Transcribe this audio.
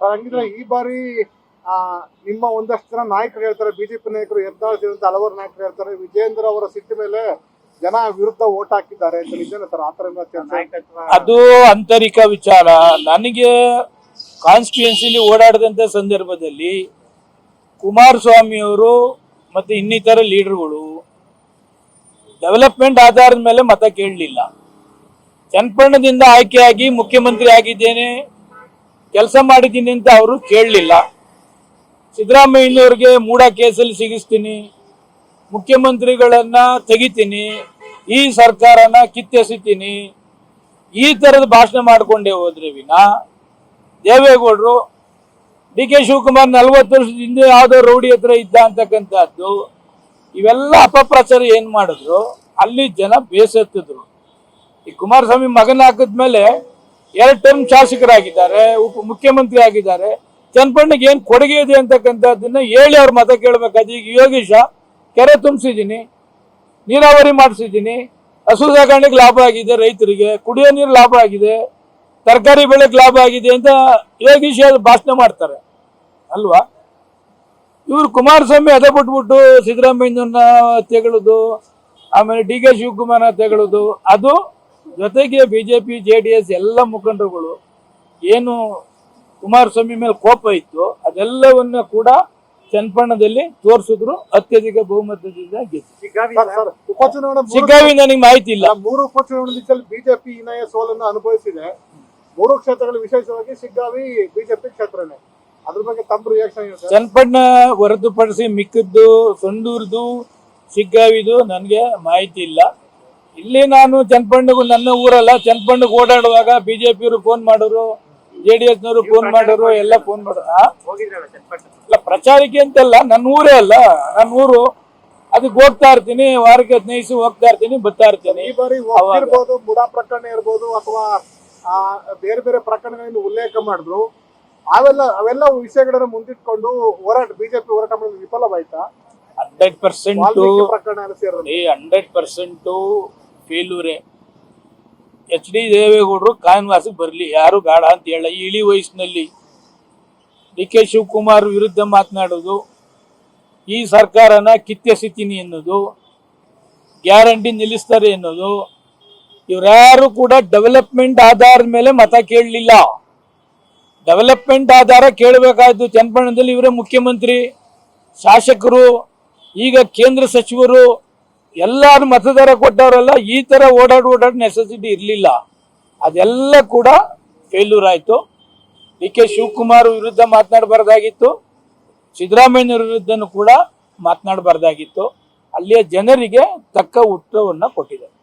ಹಂಗಿದ್ರೆ ಈ ಬಾರಿ ಆ, ನಿಮ್ಮ ಒಂದಷ್ಟು ಜನ ನಾಯಕರು ಹೇಳ್ತಾರೆ ಬಿಜೆಪಿ ನಾಯಕರು ಯತ್ನಾಳ್ ಸೇರಿದಂತೆ ಹಲವಾರು ನಾಯಕರು ಹೇಳ್ತಾರೆ ವಿಜೇಂದ್ರ ಅವರ ಸಿಟ್ಟು ಮೇಲೆ ಜನ ವಿರುದ್ಧ ಓಟ್ ಹಾಕಿದ್ದಾರೆ ಅಂತ ನಿಜನೇ ಸರ್? ಆತರ ಚರ್ಚೆ ಅದು ಆಂತರಿಕ ವಿಚಾರ. ನನಗೆ ಕಾನ್ಸ್ಟಿಟ್ಯೂನ್ಸಿಲಿ ಓಡಾಡಿದಂಥ ಸಂದರ್ಭದಲ್ಲಿ ಕುಮಾರಸ್ವಾಮಿ ಅವರು ಮತ್ತೆ ಇನ್ನಿತರ ಲೀಡರ್ಗಳು ಡೆವಲಪ್ಮೆಂಟ್ ಆಧಾರದ ಮೇಲೆ ಮತ ಕೇಳಲಿಲ್ಲ. ಚನ್ನಪಣ್ಣದಿಂದ ಆಯ್ಕೆಯಾಗಿ ಮುಖ್ಯಮಂತ್ರಿ ಆಗಿದ್ದೇನೆ. ಕೆಲಸ ಮಾಡಿದ್ದೀನಿ ಅಂತ ಅವರು ಕೇಳಲಿಲ್ಲ. ಸಿದ್ದರಾಮಯ್ಯನವ್ರಿಗೆ ಮೂಡ ಕೇಸಲ್ಲಿ ಸಿಗಿಸ್ತೀನಿ. ಮುಖ್ಯಮಂತ್ರಿಗಳನ್ನ ತೆಗಿತೀನಿ. ಈ ಸರ್ಕಾರನ ಕಿತ್ತೆಸಿತೀನಿ. ಈ ಥರದ ಭಾಷಣ ಮಾಡಿಕೊಂಡೇ ಹೋದ್ರೆ ವಿನ, ದೇವೇಗೌಡರು, ಡಿ ಕೆ ಶಿವಕುಮಾರ್ ನಲ್ವತ್ತು ವರ್ಷದ ಹಿಂದೆ ಯಾವುದೋ ರೌಡಿ ಹತ್ರ ಇದ್ದ ಅಂತಕ್ಕಂಥದ್ದು, ಇವೆಲ್ಲ ಅಪಪ್ರಚಾರ ಏನು ಮಾಡಿದ್ರು, ಅಲ್ಲಿ ಜನ ಬೇಸತ್ತಿದ್ರು. ಈ ಕುಮಾರಸ್ವಾಮಿ ಮಗನ ಹಾಕಿದ್ಮೇಲೆ ಎರಡು ಟರ್ಮ್ ಶಾಸಕರಾಗಿದ್ದಾರೆ, ಉಪ ಮುಖ್ಯಮಂತ್ರಿ ಆಗಿದ್ದಾರೆ ಚನ್ನಪಣ್ಣಗೆ ಏನು ಕೊಡುಗೆ ಇದೆ ಅಂತಕ್ಕಂಥದ್ದನ್ನ ಹೇಳಿ ಅವ್ರ ಮತ ಕೇಳಬೇಕಾದ್ರೆ ಈಗ ಯೋಗೀಶ ಕೆರೆ ತುಂಬಿಸಿದ್ದೀನಿ, ನೀರಾವರಿ ಮಾಡಿಸಿದ್ದೀನಿ, ಹಸು ಸಾಕಾಣಿಕೆ ಲಾಭ ಆಗಿದೆ ರೈತರಿಗೆ, ಕುಡಿಯೋ ನೀರು ಲಾಭ ಆಗಿದೆ, ತರಕಾರಿ ಬೆಳೆಗೆ ಲಾಭ ಆಗಿದೆ ಅಂತ ಯೋಗೀಶ್ ಭಾಷಣ ಮಾಡ್ತಾರೆ. ಅಲ್ವಾ? ಇವರು ಕುಮಾರಸ್ವಾಮಿ ಅದ ಬಿಟ್ಬಿಟ್ಟು ಸಿದ್ದರಾಮಯ್ಯನ ತೆಗಳೋದು, ಆಮೇಲೆ ಡಿ ಕೆ ಶಿವಕುಮಾರ್ ತೆಗಳೋದು, ಅದು ಜೊತೆಗೆ ಬಿಜೆಪಿ ಜೆ ಡಿ ಎಸ್ ಎಲ್ಲ ಮುಖಂಡರುಗಳು ಏನು ಕುಮಾರಸ್ವಾಮಿ ಮೇಲೆ ಕೋಪ ಇತ್ತು ಅದೆಲ್ಲವನ್ನ ಕೂಡ ಚನ್ನಪಣ್ಣದಲ್ಲಿ ತೋರಿಸಿದ್ರು ಅತ್ಯಧಿಕ ಬಹುಮತದಿಂದ ಗೆದ್ದು ಶಿಗ್ಗಾವಿ ನನಗೆ ಮಾಹಿತಿ ಇಲ್ಲ. ಮೂರು ಉಪಚುನಾವಣೆಯಲ್ಲಿ ಬಿಜೆಪಿ ಹೀನಾಯ ಸೋಲನ್ನು ಅನುಭವಿಸಿದೆ. ಮೂರು ಕ್ಷೇತ್ರಗಳು ವಿಶೇಷವಾಗಿ ಸಿಗ್ಗಾವಿ ಬಿಜೆಪಿ ಕ್ಷೇತ್ರನೇ. ಅದ್ರ ಬಗ್ಗೆ ತಮ್ಮ ರಿಯಾಕ್ಷನ್ ಏನು ಸರ್ ಚನ್ನಪಣ್ಣ ಹೊರತುಪಡಿಸಿ ಮಿಕ್ಕದ್ದು ಸಂಡೂರ್ದು ಸಿಗ್ಗಾವಿದು ನನಗೆ ಮಾಹಿತಿ ಇಲ್ಲ. ಇಲ್ಲಿ ನಾನು ಚನ್ಪಣ್ಣಗೂ ನನ್ನ ಊರಲ್ಲ ಚನ್ನಪಣ್ಣಗೆ ಓಡಾಡುವಾಗ ಬಿಜೆಪಿಯವರು ಫೋನ್ ಮಾಡೋರು ಜೆ ಡಿ ಎಸ್ನವರು ಫೋನ್ ಮಾಡೋರು ಎಲ್ಲ ಫೋನ್ ಮಾಡೋರು ಆ? ಇಲ್ಲ ಪ್ರಚಾರಕ್ಕೆ ಅಂತಲ್ಲ ನನ್ನ ಊರೇ ಅಲ್ಲ ನನ್ನ ಊರು. ಅದಕ್ಕೆ ಹೋಗ್ತಾ ಇರ್ತೀನಿ ವಾರಕ್ಕೆ ಹದಿನೈದು ಹೋಗ್ತಾ ಇರ್ತೀನಿ ಬರ್ತಾ ಇರ್ತೀನಿ. ಈ ಬಾರಿ ಇರ್ಬೋದು ಬುಡಾ ಪ್ರಕರಣ ಇರ್ಬೋದು ಅಥವಾ ಆ, ಬೇರೆ ಬೇರೆ ಪ್ರಕರಣಗಳನ್ನು ಉಲ್ಲೇಖ ಮಾಡಿದ್ರು. ಅವೆಲ್ಲ ಅವೆಲ್ಲ ವಿಷಯಗಳನ್ನ ಮುಂದಿಟ್ಕೊಂಡು ಹೋರಾಟ ಬಿಜೆಪಿ ಹೋರಾಟ ಮಾಡೋದು ವಿಫಲವಾಯ್ತಾ? ಹಂಡ್ರೆಡ್ ಪರ್ಸೆಂಟ್ ಪ್ರಕರಣ ಹಂಡ್ರೆಡ್ ಪರ್ಸೆಂಟು ಫೇಲ್ಯೂರೇ ಎಚ್ ಡಿ ದೇವೇಗೌಡರು ಕಾನ್ವಾಸಿಗೆ ಬರಲಿ, ಯಾರು ಬೇಡ ಅಂತ ಹೇಳ ಇಳಿ ವಯಸ್ಸಿನಲ್ಲಿ ಡಿ ಕೆ ಶಿವಕುಮಾರ್ ವಿರುದ್ಧ ಮಾತನಾಡೋದು, ಈ ಸರ್ಕಾರನ ಕಿತ್ತೆಸಿತೀನಿ ಅನ್ನೋದು ಗ್ಯಾರಂಟಿ ನಿಲ್ಲಿಸ್ತಾರೆ ಅನ್ನೋದು ಇವರ್ಯಾರು ಕೂಡ ಡೆವಲಪ್ಮೆಂಟ್ ಆಧಾರದ ಮೇಲೆ ಮತ ಕೇಳಲಿಲ್ಲ. ಡೆವಲಪ್ಮೆಂಟ್ ಆಧಾರ ಕೇಳಬೇಕಾದ್ದು ಚನ್ನಪಟ್ಟಣದಲ್ಲಿ ಇವರೇ ಮುಖ್ಯಮಂತ್ರಿ, ಶಾಸಕರು, ಈಗ ಕೇಂದ್ರ ಸಚಿವರು ಎಲ್ಲಾರು ಮತದಾರ ಕೊಟ್ಟವರೆಲ್ಲ ಈ ತರ ಓಡಾಡ್ ಓಡಾಡ್ ನೆಸೆಸಿಟಿ ಇರಲಿಲ್ಲ. ಅದೆಲ್ಲ ಕೂಡ ಫೇಲ್ಯೂರ್ ಆಯಿತು. ಡಿ ಕೆ ಶಿವಕುಮಾರ್ ವಿರುದ್ಧ ಮಾತನಾಡಬಾರ್ದಾಗಿತ್ತು. ಸಿದ್ದರಾಮಯ್ಯ ವಿರುದ್ಧನೂ ಕೂಡ ಮಾತನಾಡಬಾರ್ದಾಗಿತ್ತು. ಅಲ್ಲಿಯ ಜನರಿಗೆ ತಕ್ಕ ಉತ್ತರವನ್ನು ಕೊಟ್ಟಿದ್ದಾರೆ.